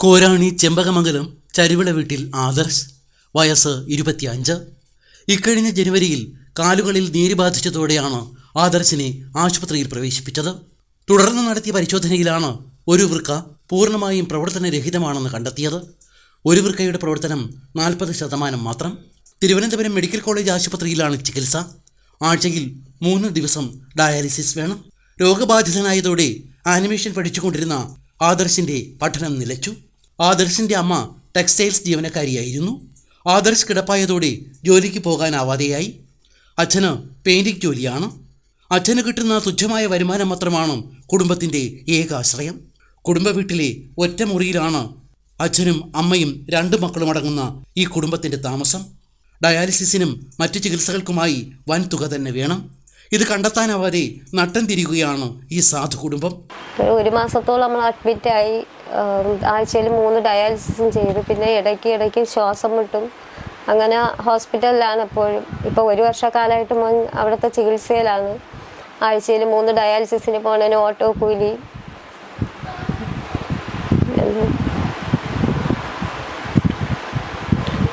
കോരാണി ചെമ്പകമംഗലം ചരുവിള വീട്ടിൽ ആദർശ് വയസ്സ് ഇരുപത്തിയഞ്ച്. ഇക്കഴിഞ്ഞ ജനുവരിയിൽ കാലുകളിൽ നീര് ബാധിച്ചതോടെയാണ് ആദർശിനെ ആശുപത്രിയിൽ പ്രവേശിപ്പിച്ചത്. തുടർന്ന് നടത്തിയ പരിശോധനയിലാണ് ഒരു വൃക്ക പൂർണമായും പ്രവർത്തനരഹിതമാണെന്ന് കണ്ടെത്തിയത്. ഒരു വൃക്കയുടെ പ്രവർത്തനം നാൽപ്പത് ശതമാനം മാത്രം. തിരുവനന്തപുരം മെഡിക്കൽ കോളേജ് ആശുപത്രിയിലാണ് ചികിത്സ. ആഴ്ചയിൽ മൂന്ന് ദിവസം ഡയാലിസിസ് വേണം. രോഗബാധിതനായതോടെ ആനിമേഷൻ പഠിച്ചുകൊണ്ടിരുന്ന ആദർശിന്റെ പഠനം നിലച്ചു. ആദർശിന്റെ അമ്മ ടെക്സ്റ്റൈൽസ് ജീവനക്കാരിയായിരുന്നു. ആദർശ് കിടപ്പായതോടെ ജോലിക്ക് പോകാനാവാതെയായി. അച്ഛന് പെയിന്റിംഗ് ജോലിയാണ്. അച്ഛന് കിട്ടുന്ന തുച്ഛമായ വരുമാനം മാത്രമാണ് കുടുംബത്തിന്റെ ഏക ആശ്രയം കുടുംബ വീട്ടിലെ ഒറ്റ മുറിയിലാണ് അച്ഛനും അമ്മയും രണ്ട് മക്കളും അടങ്ങുന്ന ഈ കുടുംബത്തിന്റെ താമസം. ഡയാലിസിസിനും മറ്റു ചികിത്സകൾക്കുമായി വൻ തുക തന്നെ വേണം. ഇത് കണ്ടെത്താനാവാതെ നട്ടം തിരികുകയാണ് ഈ സാധു കുടുംബം. ഒരു മാസത്തോളം നമ്മൾ അഡ്മിറ്റായി. ആഴ്ചയിൽ മൂന്ന് ഡയാലിസിസും ചെയ്തു. പിന്നെ ഇടയ്ക്ക് ഇടയ്ക്ക് ശ്വാസം മുട്ടും. അങ്ങനെ ഹോസ്പിറ്റലിലാണ് എപ്പോഴും ഇപ്പോൾ ഒരു വർഷക്കാലമായിട്ട് മോൻ അവിടുത്തെ ചികിത്സയിലാണ്. ആഴ്ചയിൽ മൂന്ന് ഡയാലിസിസിന് പോകണതിന് ഓട്ടോ കൂലി.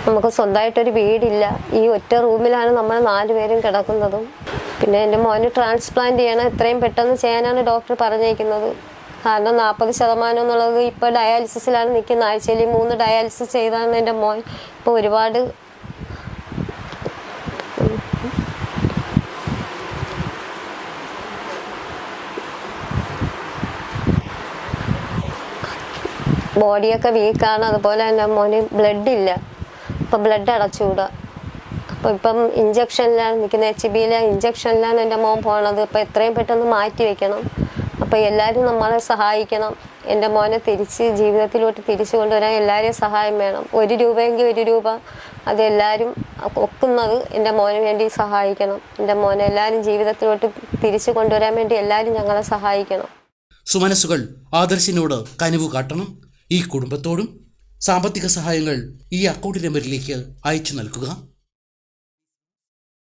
നമുക്ക് സ്വന്തമായിട്ടൊരു വീടില്ല. ഈ ഒറ്റ റൂമിലാണ് നമ്മൾ നാലുപേരും കിടക്കുന്നതും. പിന്നെ എന്റെ മോന് ട്രാൻസ്പ്ലാന്റ് ചെയ്യണം. എത്രയും പെട്ടെന്ന് ചെയ്യാനാണ് ഡോക്ടർ പറഞ്ഞേക്കുന്നത്. കാരണം നാൽപ്പത് ശതമാനം എന്നുള്ളത് ഇപ്പോൾ ഡയാലിസിസിലാണ് നിൽക്കുന്ന ആഴ്ചയിൽ മൂന്ന് ഡയാലിസിസ് ചെയ്താണ് എന്റെ മോൻ. ഇപ്പോൾ ഒരുപാട് ബോഡിയൊക്കെ വീക്കാണ്. അതുപോലെ തന്നെ മോന് ബ്ലഡ് ഇല്ല. ഇപ്പം ബ്ലഡ് അടച്ചുകൂടാ അപ്പോൾ ഇപ്പം ഇഞ്ചക്ഷനിലാണ് നിൽക്കുന്നത്. എച്ച് ബിയിലെ ഇഞ്ചക്ഷനിലാണ് എന്റെ മോൻ പോണത്. അപ്പോൾ എത്രയും പെട്ടെന്ന് മാറ്റി വെക്കണം. അപ്പോൾ എല്ലാവരും നമ്മളെ സഹായിക്കണം. എന്റെ മോനെ തിരിച്ച് ജീവിതത്തിലോട്ട് തിരിച്ചു കൊണ്ടുവരാൻ എല്ലാവരെയും സഹായം വേണം. ഒരു രൂപയെങ്കിൽ ഒരു രൂപ. അതെല്ലാവരും ഒക്കുന്നത് എന്റെ മോന് വേണ്ടി സഹായിക്കണം. എന്റെ മോനെ എല്ലാവരും ജീവിതത്തിലോട്ട് തിരിച്ചു കൊണ്ടുവരാൻ വേണ്ടി എല്ലാവരും ഞങ്ങളെ സഹായിക്കണം. സുമനസ്സുകൾ ആദർശിനോട് കനിവ് കാട്ടണം. ഈ കുടുംബത്തോടും സാമ്പത്തിക സഹായങ്ങൾ ഈ അക്കൗണ്ട് നമ്പറിലേക്ക് അയച്ചു നൽകുക.